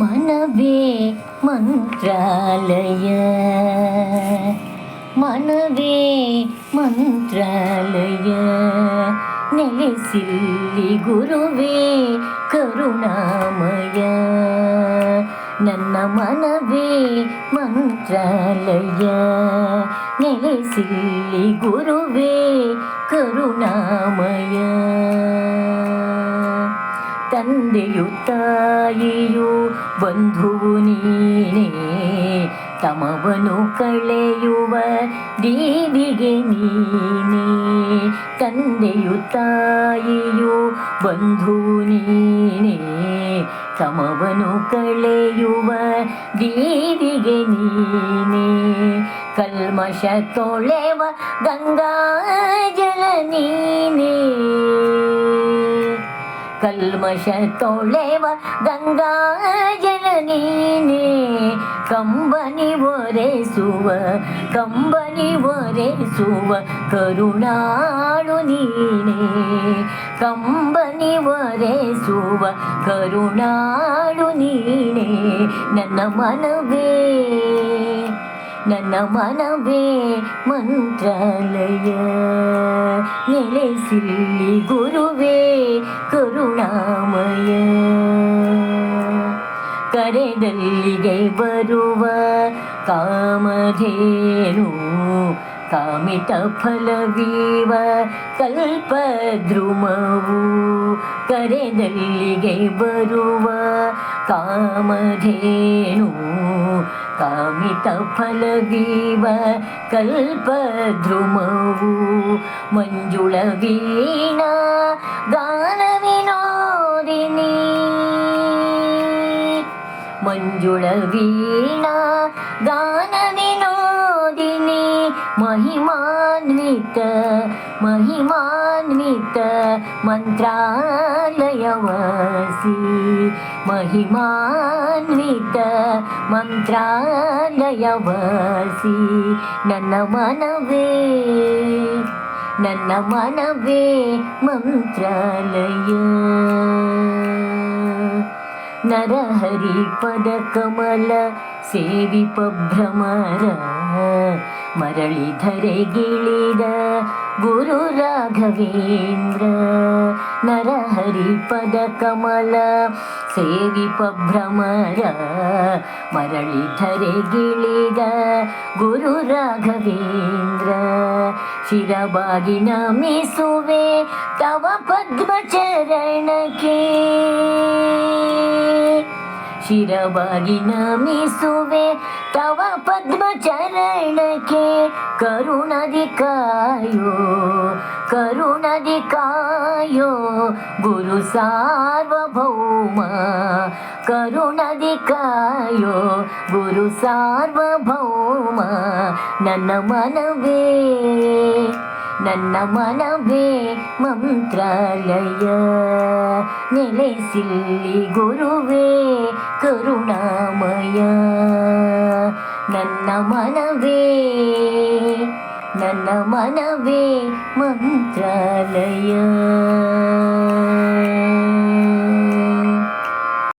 ಮನವೇ ಮಂತ್ರಾಲಯ ಮನವೇ ಮಂತ್ರಾಲಯ ನೆಲೆಸಿಲ್ಲಿ ಗುರುವೇ ಕರುಣಾಮಯ ನನ್ನ ಮನವೇ ಮಂತ್ರಾಲಯ ನೆಲೆಸಿಲ್ಲಿ ಗುರುವೇ ಕರುಣಾಮಯ ತಂದೆಯು ತಾಯಿಯು ಬಂಧುವು ನೀನೇ ತಮವನು ಕಳೆಯುವ ದೇವಿಗೆ ನೀನೇ ತಂದೆಯು ತಾಯಿಯು ಬಂಧುವು ನೀನೇ ತಮವನು ಕಳೆಯುವ ದೇವಿಗೆ ನೀನೇ ಕಲ್ಮಶ ತೊಳೆವ ಗಂಗಾ ಜಲ ನೀನೇ ಕಲ್ಮಶ ತೊಳೆವ ಗಂಗಾ ಜಲ ನೀನೇ ಕಂಬನಿ ಒರೆಸುವ ಕಂಬನಿ ಒರೆಸುವ ಕರುಣಾಳು ನೀನೇ. ಕಂಬನಿ ಒರೆಸುವ, ಕರುಣಾಳು ನೀನೇ. ನನ್ನ ಮನವೇ. ನನ್ನ ಮನವೇ ಮಂತ್ರಾಲಯ ನೆಲೆಸಿಲ್ಲಿ ಗುರುವೇ ಕರುಣಾಮಯ ಕರೆದಲ್ಲಿಗೆ ಬರುವ ಕಾಮಧೇನು ಕಾಮಿತ ಫಲವೀವ ಕಲ್ಪದ್ರುಮವು ಕರೆದಲ್ಲಿಗೆ ಬರುವ ಕಾಮಧೇನು. ಕಾಮಿತ ಫಲವೀವ ಕಲ್ಪದ್ರುಮವು ಮಂಜುಳ ವೀಣಾ ಗಾನ ವಿನೋದಿನಿ ಮಂಜುಳ ವೀಣಾ ಗಾನ ಮಹಿಮಾನ್ವಿತ ಮಹಿಮಾನ್ವಿತ ಮಂತ್ರಾಲಯವಾಸಿ ಮಹಿಮಾನ್ವಿತ ಮಂತ್ರಾಲಯವಾಸಿ ನನ್ನ ಮನವೇ ನನ್ನ ಮನವೇ ಮಂತ್ರಾಲಯ ನರಹರಿ ಪದ ಕಮಲ ಸೇವಿಪ ಭ್ರಮರ ಮರಳಿ ಧರೆಗಿಳಿದ ಗುರು ರಾಘವೇಂದ್ರ, ನರಹರಿ ಪದ ಕಮಲ ಸೇವಿಪ ಭ್ರಮರ ಮರಳಿ ಧರೆಗಿಳಿದ ಗುರು ರಾಘವೇಂದ್ರ ಶಿರಬಾಗಿ ನಮಿಸುವೆ ತವ ಪದ್ಮಚರಣಕ್ಕೆ. ಶಿರಬಾಗಿ ನಮಿಸುವೆ ತವ ಪದ್ಮಚರಣಕ್ಕೆ ಕರುಣದಿ ಕಾಯೋ ಕರುಣದಿ ಕಾಯೋ ಗುರು ಸಾರ್ವಭೌಮ ಕರುಣದಿ ಕಾಯೋ ಗುರು ಸಾರ್ವಭೌಮ ನನ್ನ ಮನವೇ ನನ್ನ ಮನವೇ ಮಂತ್ರಾಲಯ. ನೆಲೆಸಿಲ್ಲಿ ಗುರುವೇ ಕರುಣಾಮಯ. ನನ್ನ ಮನವೇ ನನ್ನ ಮನವೇ ಮಂತ್ರಾಲಯ.